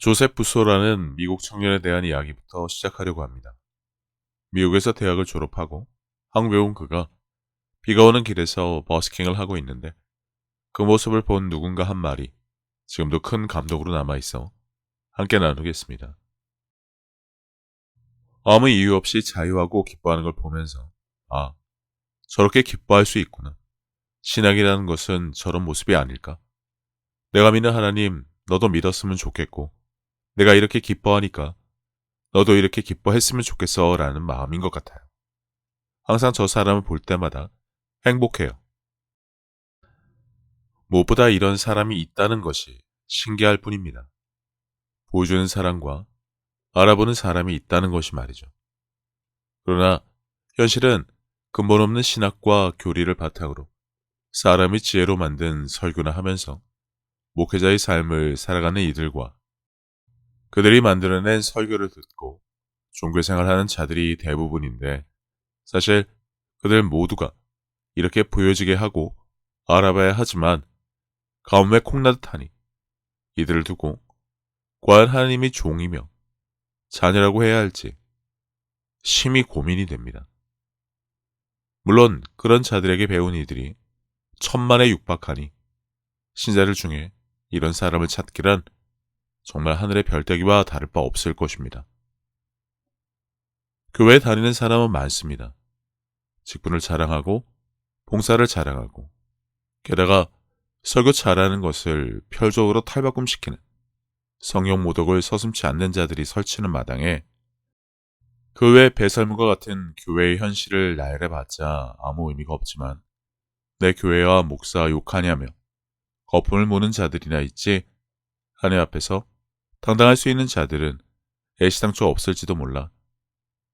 조셉 부소라는 미국 청년에 대한 이야기부터 시작하려고 합니다. 미국에서 대학을 졸업하고 한국에 온 그가 비가 오는 길에서 버스킹을 하고 있는데 그 모습을 본 누군가 한 말이 지금도 큰 감독으로 남아있어 함께 나누겠습니다. 아무 이유 없이 자유하고 기뻐하는 걸 보면서 아, 저렇게 기뻐할 수 있구나. 신앙이라는 것은 저런 모습이 아닐까? 내가 믿는 하나님, 너도 믿었으면 좋겠고, 내가 이렇게 기뻐하니까 너도 이렇게 기뻐했으면 좋겠어 라는 마음인 것 같아요. 항상 저 사람을 볼 때마다 행복해요. 무엇보다 이런 사람이 있다는 것이 신기할 뿐입니다. 보여주는 사람과 알아보는 사람이 있다는 것이 말이죠. 그러나 현실은 근본 없는 신학과 교리를 바탕으로 사람이 지혜로 만든 설교나 하면서 목회자의 삶을 살아가는 이들과 그들이 만들어낸 설교를 듣고 종교 생활하는 자들이 대부분인데 사실 그들 모두가 이렇게 보여지게 하고 알아봐야 하지만 가뭄에 콩나듯 하니 이들을 두고 과연 하나님이 종이며 자녀라고 해야 할지 심히 고민이 됩니다. 물론 그런 자들에게 배운 이들이 천만에 육박하니 신자들 중에 이런 사람을 찾기란 정말 하늘의 별따기와 다를 바 없을 것입니다. 교회에 다니는 사람은 많습니다. 직분을 자랑하고 봉사를 자랑하고 게다가 설교 잘하는 것을 별적으로 탈바꿈시키는 성령 모독을 서슴치 않는 자들이 설치는 마당에 그 외 배설물과 같은 교회의 현실을 나열해봤자 아무 의미가 없지만 내 교회와 목사 욕하냐며 거품을 무는 자들이나 있지 하늘 앞에서 당당할 수 있는 자들은 애시당초 없을지도 몰라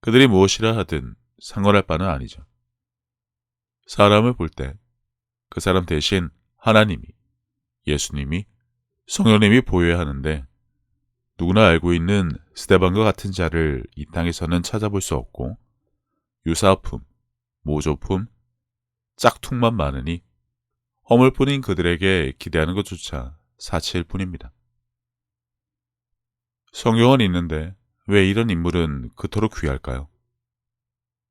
그들이 무엇이라 하든 상관할 바는 아니죠. 사람을 볼 때 그 사람 대신 하나님이, 예수님이, 성령님이 보여야 하는데 누구나 알고 있는 스테반과 같은 자를 이 땅에서는 찾아볼 수 없고 유사품, 모조품, 짝퉁만 많으니 허물뿐인 그들에게 기대하는 것조차 사치일 뿐입니다. 성경은 있는데 왜 이런 인물은 그토록 귀할까요?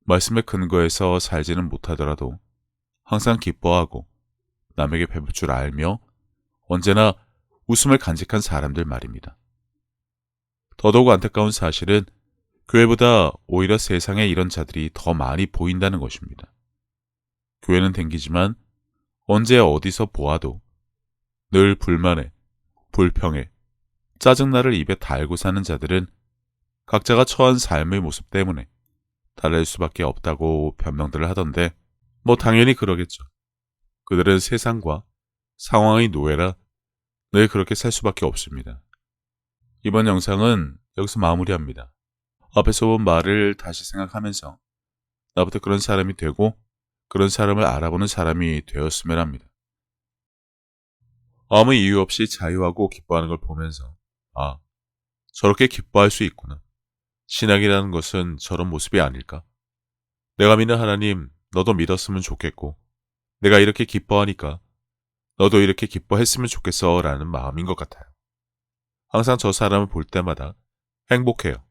말씀의 근거에서 살지는 못하더라도 항상 기뻐하고 남에게 베풀 줄 알며 언제나 웃음을 간직한 사람들 말입니다. 더더욱 안타까운 사실은 교회보다 오히려 세상에 이런 자들이 더 많이 보인다는 것입니다. 교회는 댕기지만 언제 어디서 보아도 늘 불만에, 불평에, 짜증나를 입에 달고 사는 자들은 각자가 처한 삶의 모습 때문에 달랠 수밖에 없다고 변명들을 하던데 뭐 당연히 그러겠죠. 그들은 세상과 상황의 노예라 늘 그렇게 살 수밖에 없습니다. 이번 영상은 여기서 마무리합니다. 앞에서 본 말을 다시 생각하면서 나부터 그런 사람이 되고 그런 사람을 알아보는 사람이 되었으면 합니다. 아무 이유 없이 자유하고 기뻐하는 걸 보면서 아, 저렇게 기뻐할 수 있구나. 신앙이라는 것은 저런 모습이 아닐까? 내가 믿는 하나님, 너도 믿었으면 좋겠고, 내가 이렇게 기뻐하니까 너도 이렇게 기뻐했으면 좋겠어 라는 마음인 것 같아요. 항상 저 사람을 볼 때마다 행복해요.